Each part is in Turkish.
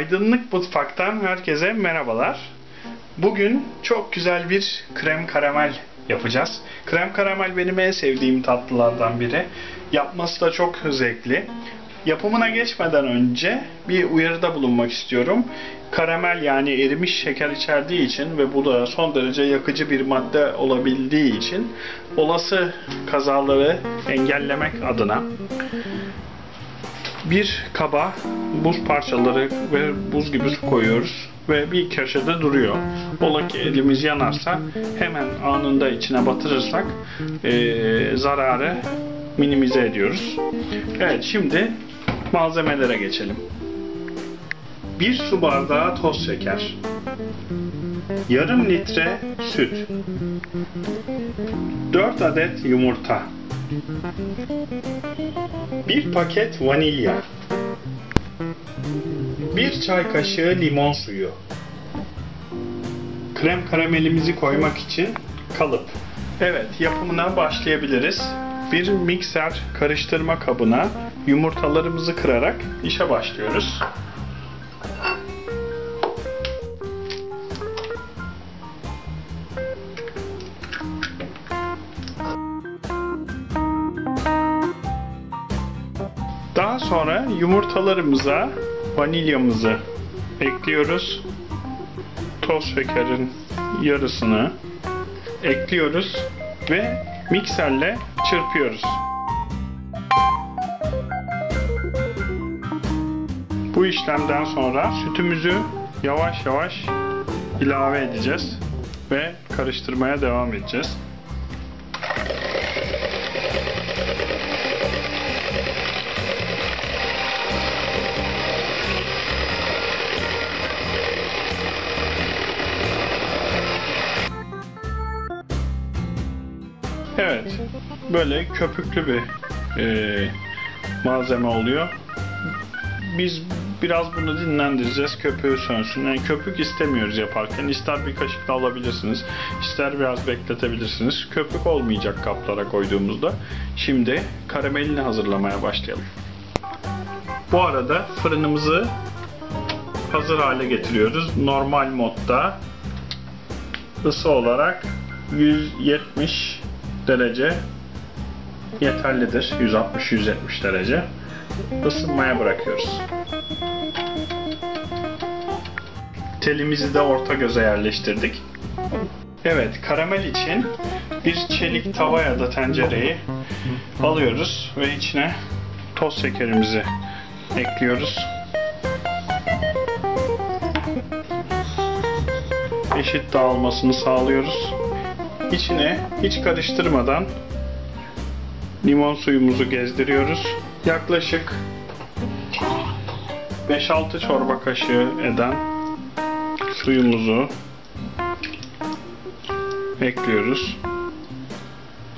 Aydınlık Mutfak'tan herkese merhabalar. Bugün çok güzel bir krem karamel yapacağız. Krem karamel benim en sevdiğim tatlılardan biri. Yapması da çok zevkli. Yapımına geçmeden önce bir uyarıda bulunmak istiyorum. Karamel yani erimiş şeker içerdiği için ve bu da son derece yakıcı bir madde olabildiği için olası kazaları engellemek adına bir kaba buz parçaları ve buz gibi su koyuyoruz ve bir köşede duruyor. Ola ki elimiz yanarsa hemen anında içine batırırsak eee, zararı minimize ediyoruz. Evet şimdi malzemelere geçelim. 1 su bardağı toz şeker. Yarım litre süt. 4 adet yumurta. 1 paket vanilya. 1 çay kaşığı limon suyu. Krem karamelimizi koymak için kalıp. Evet, yapımına başlayabiliriz. Bir mikser karıştırma kabına yumurtalarımızı kırarak işe başlıyoruz. Daha sonra yumurtalarımıza vanilyamızı ekliyoruz. Toz şekerin yarısını ekliyoruz ve mikserle çırpıyoruz. Bu işlemden sonra sütümüzü yavaş yavaş ilave edeceğiz ve karıştırmaya devam edeceğiz. Evet, böyle köpüklü bir e, malzeme oluyor. Biz biraz bunu dinlendireceğiz, köpüğü sönsün. Yani köpük istemiyoruz yaparken. İster bir kaşık da alabilirsiniz, ister biraz bekletebilirsiniz. Köpük olmayacak kaplara koyduğumuzda. Şimdi karamelini hazırlamaya başlayalım. Bu arada fırınımızı hazır hale getiriyoruz. Normal modda ısı olarak 170 derece yeterlidir. 160-170 derece ısınmaya bırakıyoruz. Telimizi de orta göze yerleştirdik. Evet, karamel için bir çelik tava ya da tencereyi alıyoruz ve içine toz şekerimizi ekliyoruz. Eşit dağılmasını sağlıyoruz. İçine hiç karıştırmadan limon suyumuzu gezdiriyoruz. Yaklaşık 5-6 çorba kaşığı eden suyumuzu ekliyoruz.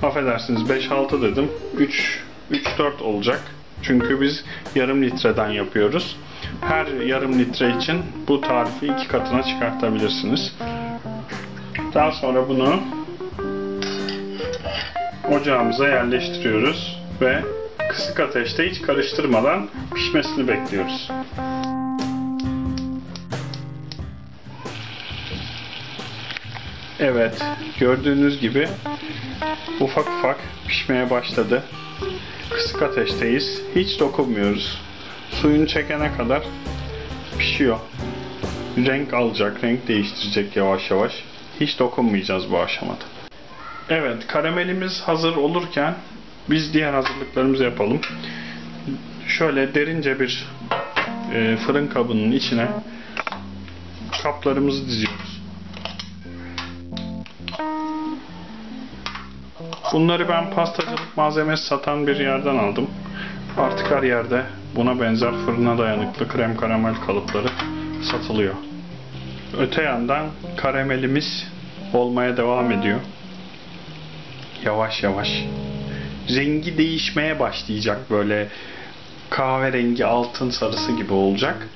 Affedersiniz 5-6 dedim. 3 3-4 olacak. Çünkü biz yarım litreden yapıyoruz. Her yarım litre için bu tarifi iki katına çıkartabilirsiniz. Daha sonra bunu ocağımıza yerleştiriyoruz ve kısık ateşte hiç karıştırmadan pişmesini bekliyoruz. Evet, gördüğünüz gibi ufak ufak pişmeye başladı. Kısık ateşteyiz. Hiç dokunmuyoruz. Suyunu çekene kadar pişiyor. Renk alacak, renk değiştirecek yavaş yavaş. Hiç dokunmayacağız bu aşamada. Evet, karamelimiz hazır olurken biz diğer hazırlıklarımızı yapalım. Şöyle derince bir e, fırın kabının içine kaplarımızı diziyoruz. Bunları ben pastacılık malzemesi satan bir yerden aldım. Artık her yerde buna benzer fırına dayanıklı krem karamel kalıpları satılıyor. Öte yandan karamelimiz olmaya devam ediyor yavaş yavaş rengi değişmeye başlayacak böyle kahverengi altın sarısı gibi olacak.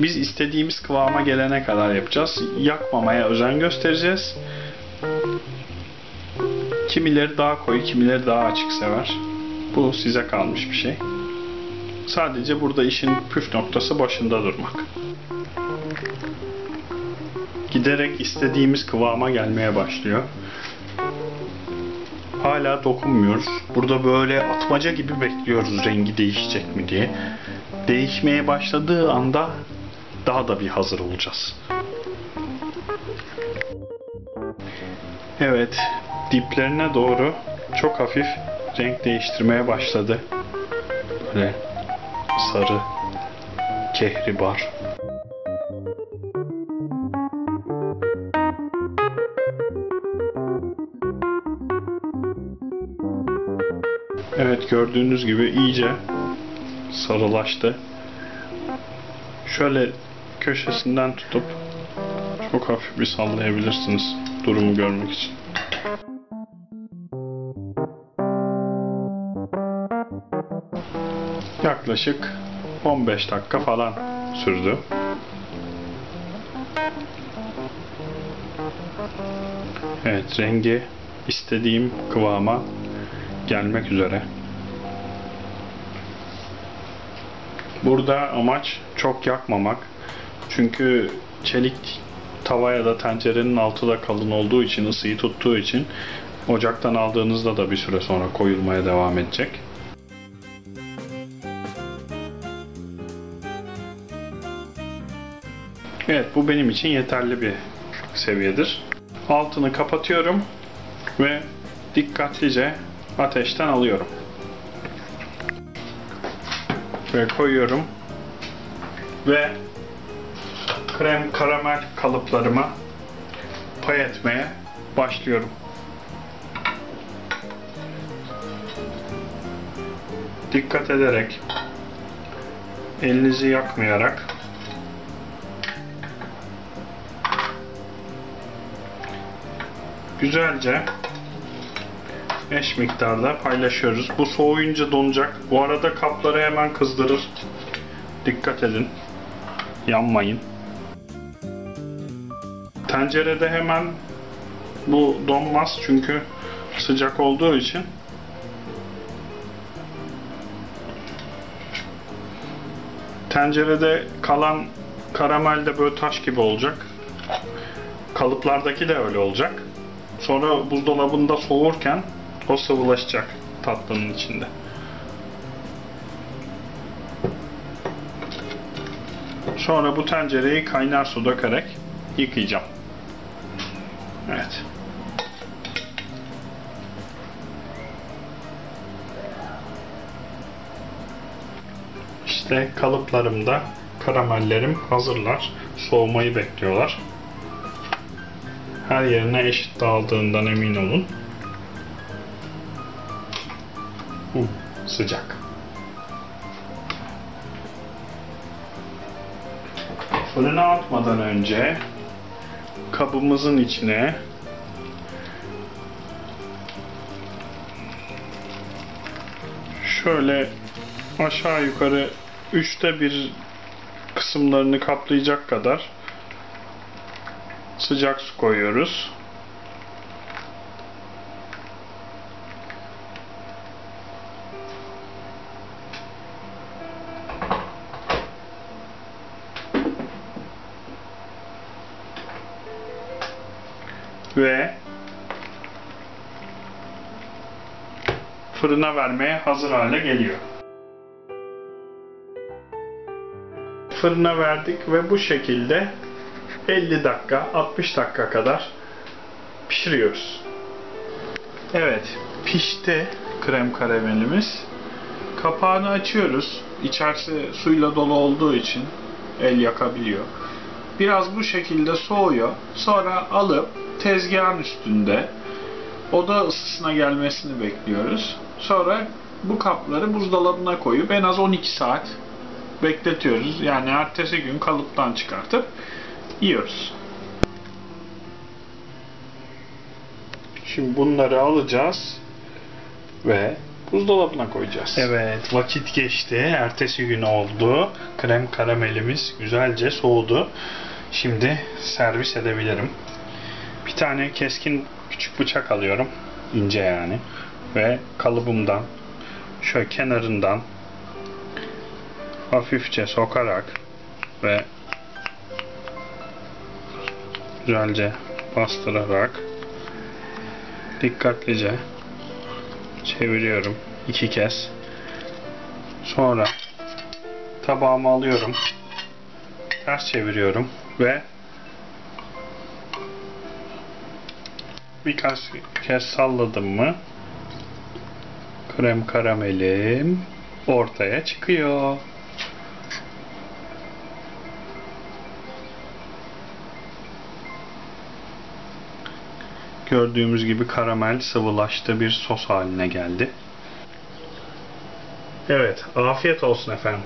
Biz istediğimiz kıvama gelene kadar yapacağız. Yakmamaya özen göstereceğiz. Kimileri daha koyu, kimileri daha açık sever. Bu size kalmış bir şey. Sadece burada işin püf noktası başında durmak. giderek istediğimiz kıvama gelmeye başlıyor. Hala dokunmuyoruz. Burada böyle atmaca gibi bekliyoruz rengi değişecek mi diye. Değişmeye başladığı anda daha da bir hazır olacağız. Evet, diplerine doğru çok hafif renk değiştirmeye başladı. Böyle sarı, kehribar. Evet gördüğünüz gibi iyice sarılaştı. Şöyle köşesinden tutup çok hafif bir sallayabilirsiniz durumu görmek için. Yaklaşık 15 dakika falan sürdü. Evet rengi istediğim kıvama gelmek üzere. Burada amaç çok yakmamak. Çünkü çelik tava ya da tencerenin altı da kalın olduğu için, ısıyı tuttuğu için ocaktan aldığınızda da bir süre sonra koyulmaya devam edecek. Evet bu benim için yeterli bir seviyedir. Altını kapatıyorum ve dikkatlice ateşten alıyorum. Ve koyuyorum. Ve krem karamel kalıplarıma pay etmeye başlıyorum. Dikkat ederek elinizi yakmayarak güzelce eş miktarda paylaşıyoruz. Bu soğuyunca donacak. Bu arada kapları hemen kızdırır. Dikkat edin. Yanmayın. Tencerede hemen bu donmaz çünkü sıcak olduğu için. Tencerede kalan karamel de böyle taş gibi olacak. Kalıplardaki de öyle olacak. Sonra buzdolabında soğurken o sıvılaşacak tatlının içinde. Sonra bu tencereyi kaynar su dökerek yıkayacağım. Evet. İşte kalıplarımda karamellerim hazırlar. Soğumayı bekliyorlar. Her yerine eşit dağıldığından emin olun. Sıcak. Fırına atmadan önce kabımızın içine şöyle aşağı yukarı üçte bir kısımlarını kaplayacak kadar sıcak su koyuyoruz. Ve fırına vermeye hazır hale geliyor. Fırına verdik ve bu şekilde 50 dakika, 60 dakika kadar pişiriyoruz. Evet, pişti krem karamelimiz. Kapağını açıyoruz. İçerisi suyla dolu olduğu için el yakabiliyor. Biraz bu şekilde soğuyor. Sonra alıp tezgahın üstünde oda ısısına gelmesini bekliyoruz. Sonra bu kapları buzdolabına koyup en az 12 saat bekletiyoruz. Yani ertesi gün kalıptan çıkartıp yiyoruz. Şimdi bunları alacağız ve buzdolabına koyacağız. Evet, vakit geçti. Ertesi gün oldu. Krem karamelimiz güzelce soğudu. Şimdi servis edebilirim. Bir tane keskin küçük bıçak alıyorum. ince yani. Ve kalıbımdan şöyle kenarından hafifçe sokarak ve güzelce bastırarak dikkatlice çeviriyorum iki kez. Sonra tabağımı alıyorum. Ters çeviriyorum ve birkaç kez salladım mı krem karamelim ortaya çıkıyor. Gördüğümüz gibi karamel sıvılaştı bir sos haline geldi. Evet, afiyet olsun efendim.